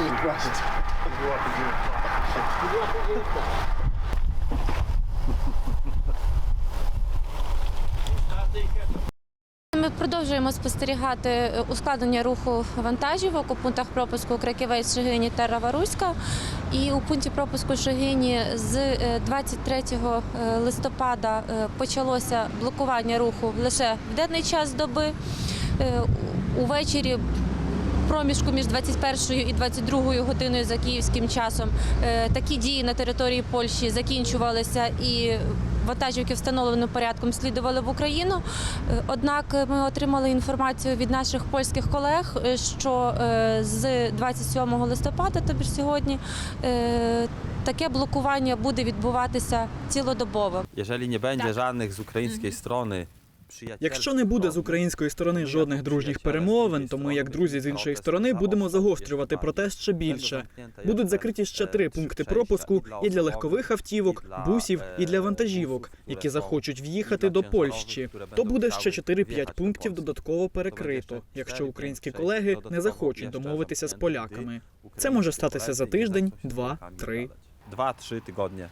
Przepraszam. Była Ми продовжуємо спостерігати е, ускладнення руху вантажівок у пунктах пропуску Краківець, Шегині та Раваруська. І у пункті пропуску Шегині з е, 23 е, листопада е, почалося блокування руху лише в денний час доби. Увечері проміжку між 21 і 22 годиною за київським часом е, такі дії на території Польщі закінчувалися і вантажівки встановленим порядком слідували в Україну. Е, Однак ми отримали інформацію від наших польських колег, е, що з 27 листопада, тобі сьогодні, таке блокування буде відбуватися цілодобово. Nie będzie Tak. żadnych z ukraińskiej strony Якщо не буде з української сторони жодних дружніх перемовин, то ми, як друзі з іншої сторони, будемо загострювати протест ще більше. Будуть закриті ще три пункти пропуску і для легкових автівок, бусів, і для вантажівок, які захочуть в'їхати до Польщі. То буде ще 4-5 пунктів додатково перекрито, якщо українські колеги не захочуть домовитися з поляками. Це може статися за тиждень, два, три. Dwa, trzy tygodnie.